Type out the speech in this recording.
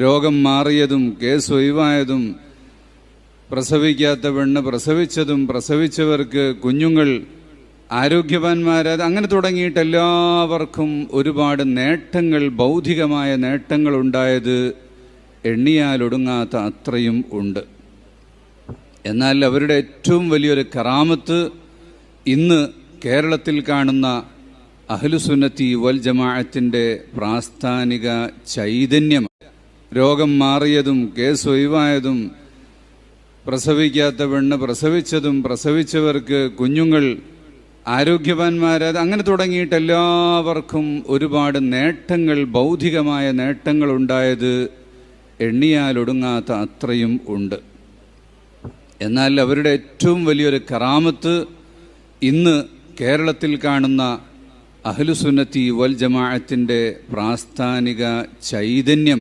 രോഗം മാറിയതും കേസ് ഒഴിവായതും പ്രസവിക്കാത്ത പെണ്ണ് പ്രസവിച്ചതും പ്രസവിച്ചവർക്ക് കുഞ്ഞുങ്ങൾ ആരോഗ്യവാന്മാരത് അങ്ങനെ തുടങ്ങിയിട്ട് എല്ലാവർക്കും ഒരുപാട് നേട്ടങ്ങൾ ബൗദ്ധികമായ നേട്ടങ്ങൾ ഉണ്ടായത് എണ്ണിയാലൊടുങ്ങാത്ത അത്രയും ഉണ്ട്. എന്നാൽ അവരുടെ ഏറ്റവും വലിയൊരു കറാമത്ത് ഇന്ന് കേരളത്തിൽ കാണുന്ന അഹ്ലുസുന്നത്തി വൽ ജമാഅത്തിന്റെ പ്രാസ്ഥാനിക ചൈതന്യം. രോഗം മാറിയതും കേസ് ഒഴിവായതും പ്രസവിക്കാത്ത പെണ്ണ് പ്രസവിച്ചതും പ്രസവിച്ചവർക്ക് കുഞ്ഞുങ്ങൾ ആരോഗ്യവാന്മാരാത് അങ്ങനെ തുടങ്ങിയിട്ട് എല്ലാവർക്കും ഒരുപാട് നേട്ടങ്ങൾ ഭൗതികമായ നേട്ടങ്ങൾ ഉണ്ടായത് എണ്ണിയാലൊടുങ്ങാത്ത അത്രയും ഉണ്ട്. എന്നാൽ അവരുടെ ഏറ്റവും വലിയൊരു കറാമത്ത് ഇന്ന് കേരളത്തിൽ കാണുന്ന അഹ്ലുസുന്നത്തി വൽ ജമാഅത്തിന്റെ പ്രാസ്ഥാനിക ചൈതന്യം.